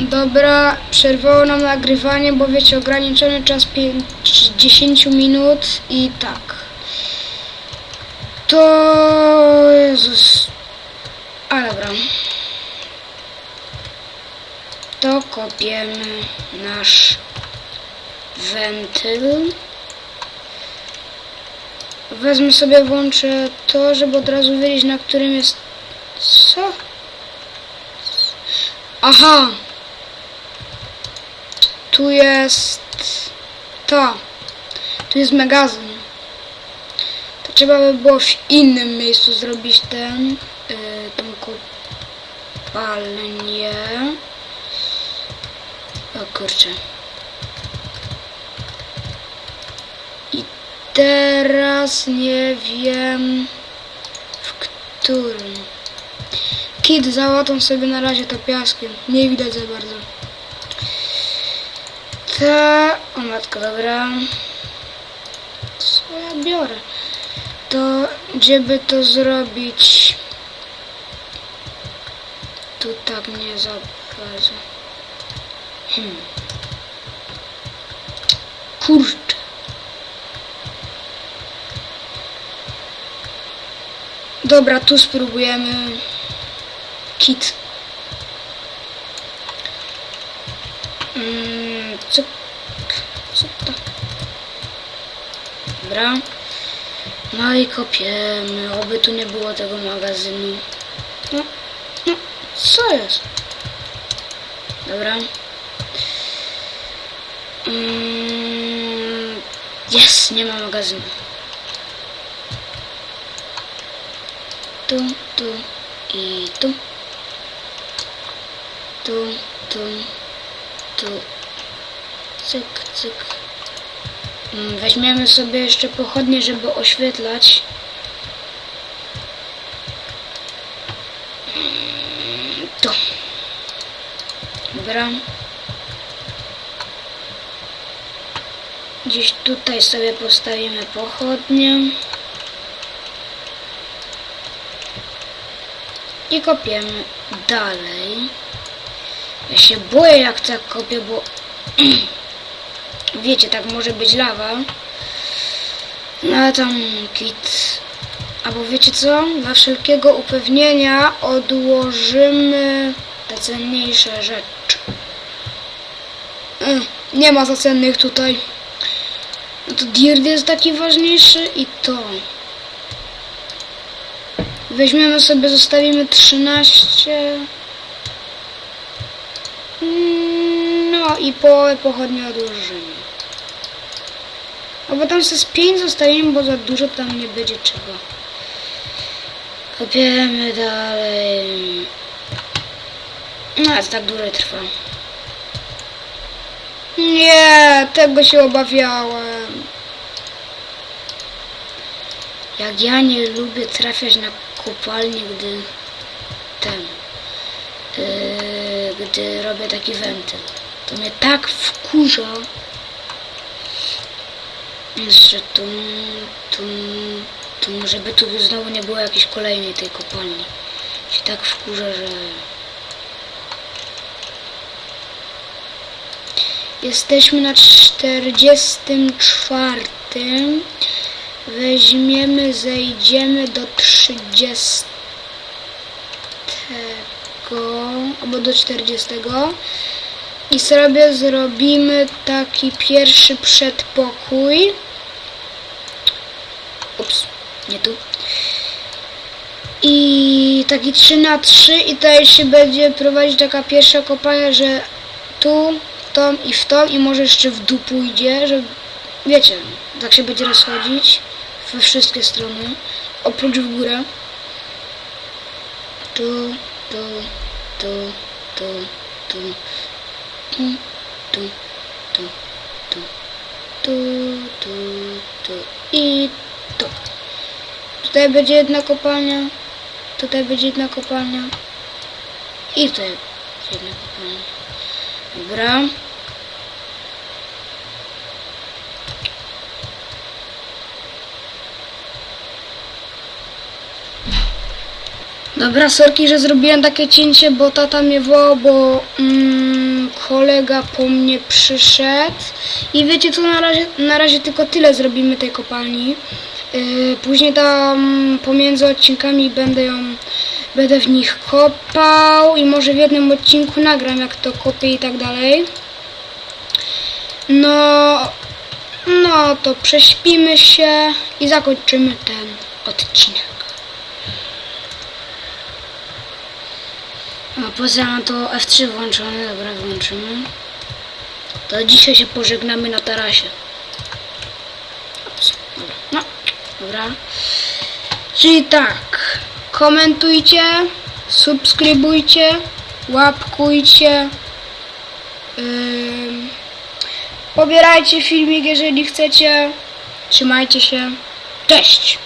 Dobra, przerwało nam nagrywanie, bo wiecie, ograniczony czas 5, 10 minut i tak. To... Jezus. A dobra. To kopiemy nasz wentyl. Wezmę sobie, włączę to, żeby od razu wiedzieć, na którym jest... Co? Aha! Tu jest... To. Tu jest magazyn. To trzeba by było w innym miejscu zrobić ten... Yy, tą kopalnię. O kurczę. I teraz nie wiem w którym. Kit załatą sobie na razie to piaskiem. Nie widać za bardzo. Ta... O matko, dobra. Co ja biorę? To gdzie by to zrobić? Tu tak nie za bardzo. Hmm. Kurczę. Dobra, tu spróbujemy kit. Mm, co, co to? Dobra. No i kopiemy. Oby tu nie było tego magazynu. No, no, co jest? Dobra. Mm, jest, nie ma magazynu. Tu, tu i tu. Tu, tu, tu. Cyk, cyk. Mm, Weźmiemy sobie jeszcze pochodnie, żeby oświetlać. Mm, To. Dobra. Gdzieś tutaj sobie postawimy pochodnie. I kopiemy dalej. Ja się boję jak tak kopię, bo wiecie, tak może być lawa. No ale tam kit. Albo wiecie co? Dla wszelkiego upewnienia odłożymy te cenniejsze rzeczy. Mm, Nie ma za cennych tutaj. No to dirt jest taki ważniejszy i to. Weźmiemy sobie, zostawimy 13. Mm, No i połowę pochodnie odłożymy. Albo tam sobie z 5 zostawimy, bo za dużo tam nie będzie czego. Kopiemy dalej. No, to tak dłużej trwa. Nie, tego się obawiałem. Jak ja nie lubię trafiać na kopalnię, gdy ten, yy, gdy robię taki wentyl. To mnie tak wkurza, że tu, tu, tu, żeby tu znowu nie było jakiejś kolejnej tej kopalni. Się tak wkurza, że... Jesteśmy na 44. Weźmiemy, zejdziemy do 30 albo do 40 i sobie zrobimy taki pierwszy przedpokój. Ups, nie tu. I taki 3 na 3 i tutaj się będzie prowadzić taka pierwsza kopalnia, że tu, w tą i w tą i może jeszcze w dół pójdzie, że wiecie, tak się będzie rozchodzić we wszystkie strony, oprócz w górę. Tu, tu, tu, tu, tu, tu, tu, tu, tu, tu, tu, i tu. Tutaj będzie jedna kopalnia, tutaj będzie jedna kopalnia i tutaj będzie jedna kopalnia. Dobra. Dobra, sorki, że zrobiłem takie cięcie, bo tata mnie wołał, bo mm, kolega po mnie przyszedł. I wiecie co, na razie, na razie tylko tyle zrobimy tej kopalni. Yy, później tam pomiędzy odcinkami będę ją, będę w nich kopał i może w jednym odcinku nagram jak to kopię i tak dalej. No, no to prześpimy się i zakończymy ten odcinek. A poza to F3 włączone, dobra, włączymy. To dzisiaj się pożegnamy na tarasie. Dobra, no, dobra. Czyli tak, komentujcie, subskrybujcie, łapkujcie, ym, pobierajcie filmik, jeżeli chcecie. Trzymajcie się. Cześć!